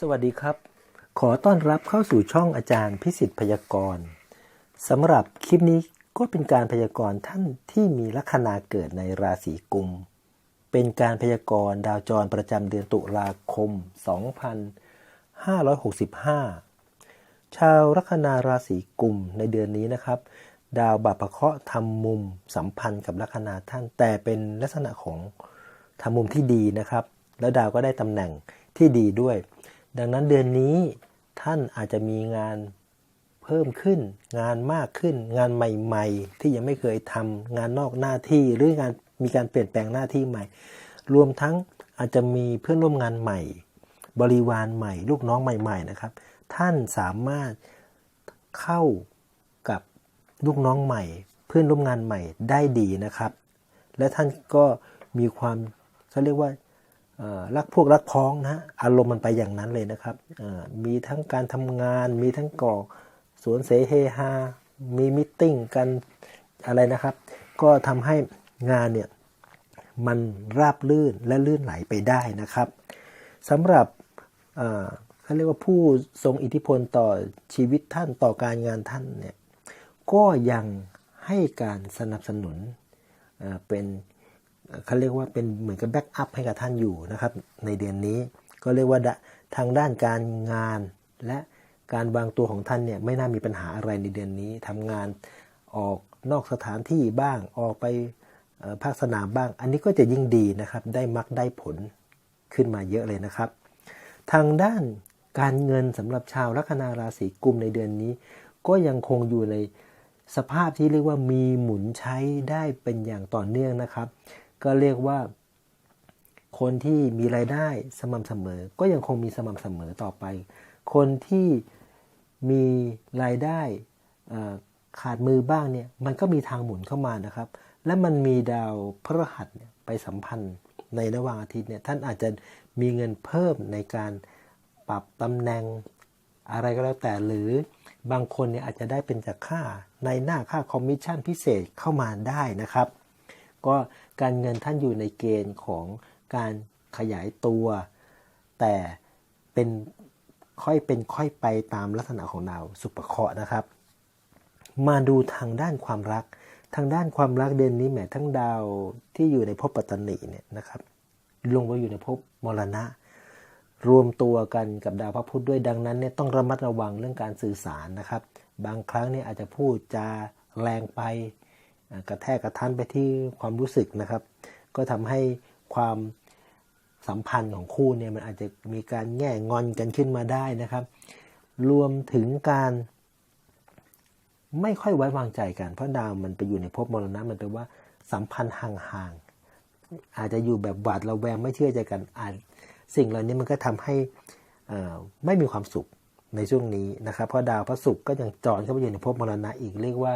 สวัสดีครับ ขอต้อนรับเข้าสู่ช่องอาจารย์พิสิทธิ์พยากรณ์สำหรับคลิปนี้ก็เป็นการพยากรณ์ท่านที่มีลัคนาเกิดในราศีกุม เป็นการพยากรณ์ดาวจรประจำเดือนตุลาคม 2565 ชาวลัคนาราศีกุมในเดือนนี้นะครับ ดาวบาปะเคราะห์ทำมุมสัมพันธ์กับลัคนาท่าน แต่เป็นลักษณะของทำมุมที่ดีนะครับ แล้วดาวก็ได้ตำแหน่งที่ดีด้วย ดังนั้นเดือนนี้ท่านอาจจะมีงานเพิ่มขึ้น งานมากขึ้น งานใหม่ ๆ ที่ยังไม่เคยทำงานนอกหน้าที่หรืองานมีการเปลี่ยนแปลงหน้าที่ใหม่ รวมทั้งอาจจะมีเพื่อนร่วมงานใหม่ บริวารใหม่ ลูกน้องใหม่ ๆ นะครับ ท่านสามารถเข้ากับลูกน้องใหม่ เพื่อนร่วมงานใหม่ได้ดีนะครับ และท่านก็มีความเขาเรียกว่า รักพวกรักพ้องนะอารมณ์มันไปอย่างนั้นเลยนะครับมีทั้งการทำงานมีทั้งก่อสวนเสเฮฮามีมิทติ้งกันอะไรนะครับ ก็ทำให้งานเนี่ยมันราบลื่นและลื่นไหลไปได้นะครับสำหรับเขาเรียกว่าผู้ทรงอิทธิพลต่อชีวิตท่านต่อการงานท่านเนี่ยก็ยังให้การสนับสนุนเป็น เขาเรียกว่าเป็นเหมือนกับแบ็กอัพให้กับท่านอยู่นะครับ ในเดือนนี้ก็เรียกว่าทางด้านการงานและการวางตัวของท่านเนี่ยไม่น่ามีปัญหาอะไรในเดือนนี้ทำงานออกนอกสถานที่บ้างออกไปภาคสนามบ้าง อันนี้ก็จะยิ่งดีนะครับ ได้มักได้ผลขึ้นมาเยอะเลยนะครับ ทางด้านการเงินสำหรับชาวลัคนาราศีกุมในเดือนนี้ ก็ยังคงอยู่ในสภาพที่เรียกว่ามีหมุนใช้ได้เป็นอย่างต่อเนื่องนะครับ ก็เรียกว่าคนที่มีรายได้สม่ำเสมอ ก็ยังคงมีสม่ำเสมอต่อไป คนที่มีรายได้ขาดมือบ้างเนี่ยมันก็มีทางหมุนเข้ามานะครับ และมันมีดาวพฤหัสไปสัมพันธ์ในระหว่างอาทิตย์เนี่ยท่านอาจจะมีเงินเพิ่มในการปรับตำแหน่งอะไรก็แล้วแต่หรือบางคนเนี่ยอาจจะได้เป็นจากค่าในหน้าค่าคอมมิชชั่นพิเศษเข้ามาได้นะครับ ก็การเงินท่านอยู่ในเกณฑ์ของการขยายตัว แต่เป็นค่อยเป็นค่อยไปตามลักษณะของดาวสุปเคราะห์นะครับ มาดูทางด้านความรัก ทางด้านความรักเดือนนี้แหมทั้งดาวที่อยู่ในภพปัตตนีเนี่ยนะครับ ลงไปอยู่ในภพมรณะ รวมตัวกันกับดาวพระพุธด้วยดังนั้นเนี่ยต้องระมัดระวังเรื่องการสื่อสารนะครับ บางครั้งเนี่ยอาจจะพูดจาแรงไป กระแทกกระทันไปที่ความรู้สึกนะครับ ก็ทำให้ความสัมพันธ์ของคู่เนี่ยมันอาจจะมีการแง่งอนกันขึ้นมาได้นะครับ รวมถึงการไม่ค่อยไว้วางใจกัน เพราะดาวมันไปอยู่ในภพมรณะมันแปลว่าสัมพันธ์ห่างๆ อาจจะอยู่แบบหวาดระแวงไม่เชื่อใจกันอาจสิ่งเหล่านี้มันก็ทำให้ไม่มีความสุขในช่วงนี้นะครับ เพราะดาวพระศุกร์ก็ยังจรเข้าไปอยู่ในภพมรณะอีกเรียกว่า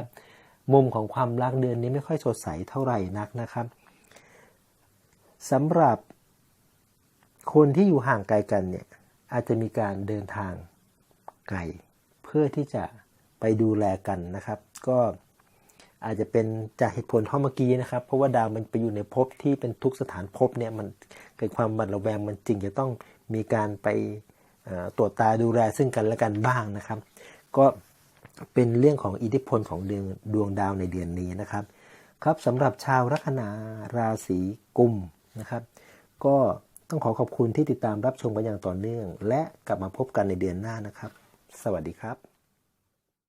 มุมของความรักเดือนนี้ไม่ค่อยสดใสเท่าไหร่นักนะครับสำหรับคนที่อยู่ห่างไกลกันเนี่ยอาจจะมีการเดินทางไกลเพื่อที่จะไปดูแลกันนะครับ ก็อาจจะเป็นจากเหตุผลท่าเมื่อกี้นะครับ เพราะว่าดาวมันไปอยู่ในภพที่เป็นทุกสถานภพเนี่ยมันเกิดความหวั่นระแวงมันจริงจะต้องมีการไปตรวจตาดูแลซึ่งกันและกันบ้างนะครับ ก็ เป็นเรื่องของอิทธิพลของดวงดวงดาวในเดือนนี้นะครับ ครับสำหรับชาวลัคนาราศีกุมนะครับ ก็ต้องขอขอบคุณที่ติดตามรับชมกันอย่างต่อเนื่อง และกลับมาพบกันในเดือนหน้านะครับ สวัสดีครับ